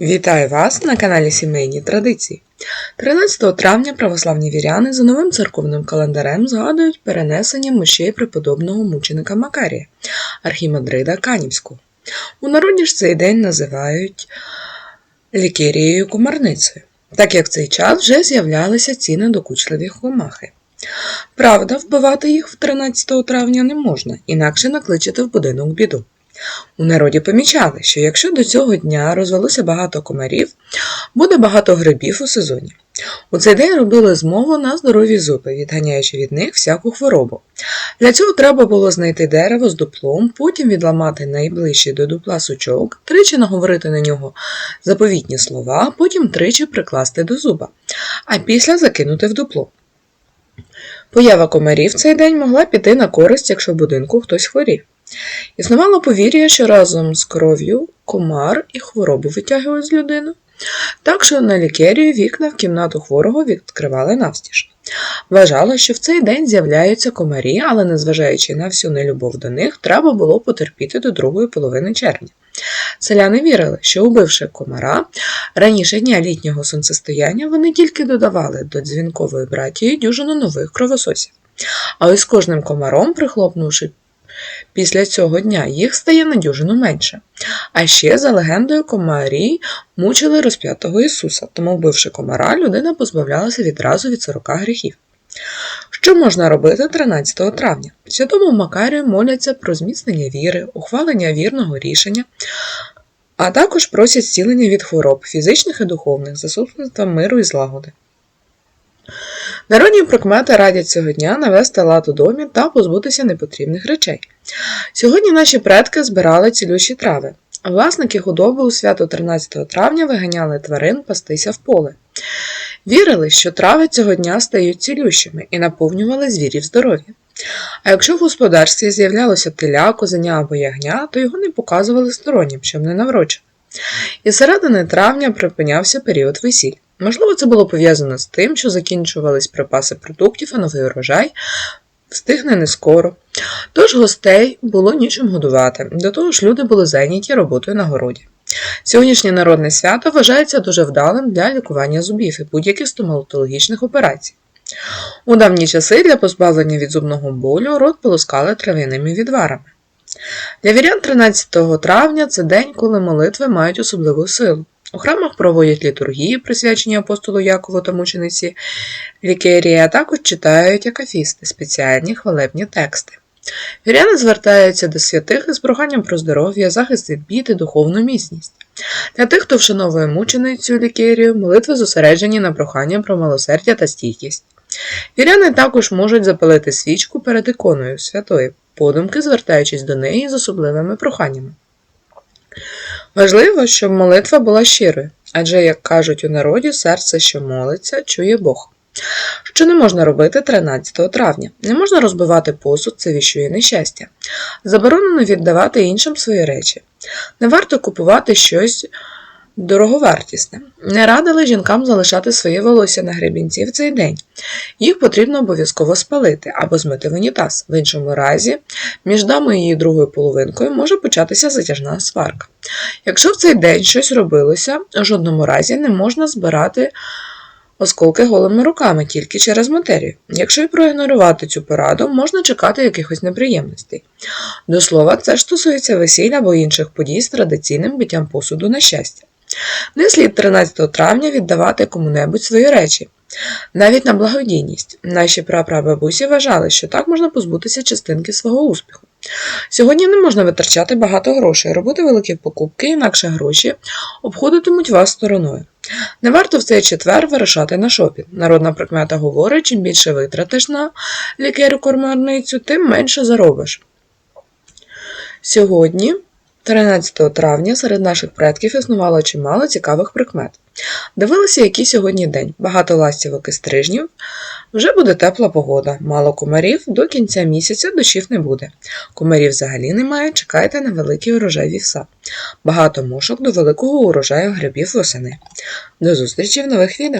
Вітаю вас на каналі Сімейні Традиції. 13 травня православні віряни за новим церковним календарем згадують перенесення мощей преподобного мученика Макарія, архімандрида Канівського. У народі ж цей день називають лікерією комарницею, так як в цей час вже з'являлися ці недокучливі хомахи. Правда, вбивати їх в 13 травня не можна, інакше накличете в будинок біду. У народі помічали, що якщо до цього дня розвелося багато комарів, буде багато грибів у сезоні. У цей день робили змову на здорові зуби, відганяючи від них всяку хворобу. Для цього треба було знайти дерево з дуплом, потім відламати найближчий до дупла сучок, тричі наговорити на нього заповітні слова, потім тричі прикласти до зуба, а після закинути в дупло. Поява комарів в цей день могла піти на користь, якщо в будинку хтось хворів. Існувало повір'я, що разом з кров'ю комар і хворобу витягують з людини. Так що на лікерію вікна в кімнату хворого відкривали навстіж. Вважало, що в цей день з'являються комарі, але незважаючи на всю нелюбов до них, треба було потерпіти до другої половини червня. Селяни вірили, що убивши комара, раніше дня літнього сонцестояння вони тільки додавали до дзвінкової братії дюжину нових кровососів. А ось кожним комаром, прихлопнувши Після цього дня їх стає на дюжину менше. А ще, за легендою, комарі мучили розп'ятого Ісуса, тому, вбивши комара, людина позбавлялася відразу від 40 гріхів. Що можна робити 13 травня? В Святому Макарію моляться про зміцнення віри, ухвалення вірного рішення, а також просять зцілення від хвороб, фізичних і духовних, заступництва миру і злагоди. Народні прикмети радять цього дня навести лад у домі та позбутися непотрібних речей. Сьогодні наші предки збирали цілющі трави, власники худоби у свято 13 травня виганяли тварин пастися в поле. Вірили, що трави цього дня стають цілющими і наповнювали звірів здоров'я. А якщо в господарстві з'являлося теля, козеня або ягня, то його не показували стороннім, щоб не наврочив. І середини травня припинявся період весіль. Можливо, це було пов'язано з тим, що закінчувались припаси продуктів, а новий урожай встигне не скоро. Тож гостей було нічим годувати, до того ж люди були зайняті роботою на городі. Сьогоднішнє народне свято вважається дуже вдалим для лікування зубів і будь-яких стоматологічних операцій. У давні часи для позбавлення від зубного болю рот полоскали трав'яними відварами. Для вірян 13 травня це день, коли молитви мають особливу силу. У храмах проводять літургії, присвячені апостолу Якову та мучениці Лікерії, а також читають акафісти, спеціальні хвалебні тексти. Віряни звертаються до святих із проханням про здоров'я, захист від бід і духовну міцність. Для тих, хто вшановує мученицю лікерію, молитви зосереджені на прохання про милосердя та стійкість. Віряни також можуть запалити свічку перед іконою святої, подумки звертаючись до неї з особливими проханнями. Важливо, щоб молитва була щирою, адже, як кажуть у народі, серце, що молиться, чує Бог. Що не можна робити 13 травня? Не можна розбивати посуд, це віщує нещастя. Заборонено віддавати іншим свої речі. Не варто купувати щось дороговартісне. Не радили жінкам залишати своє волосся на гребінці в цей день. Їх потрібно обов'язково спалити або змити в унітаз. В іншому разі, між дамою і її другою половинкою може початися затяжна сварка. Якщо в цей день щось робилося, в жодному разі не можна збирати осколки голими руками тільки через матерію. Якщо й проігнорувати цю пораду, можна чекати якихось неприємностей. До слова, це ж стосується весілля або інших подій з традиційним биттям посуду на щастя. Не слід 13 травня віддавати кому-небудь свої речі. Навіть на благодійність. Наші прапрабабусі вважали, що так можна позбутися частинки свого успіху. Сьогодні не можна витрачати багато грошей, робити великі покупки, інакше гроші обходитимуть вас стороною. Не варто в цей четвер вирушати на шопінг. Народна прикмета говорить, чим більше витратиш на лікерю кормарницю, тим менше заробиш. Сьогодні 13 травня серед наших предків існувало чимало цікавих прикмет. Дивилися, який сьогодні день, багато ластівок і стрижнів, вже буде тепла погода, мало комарів, до кінця місяця дощів не буде. Комарів взагалі немає, чекайте на великий урожай вівса. Багато мушок до великого урожаю грибів восени. До зустрічі в нових відео!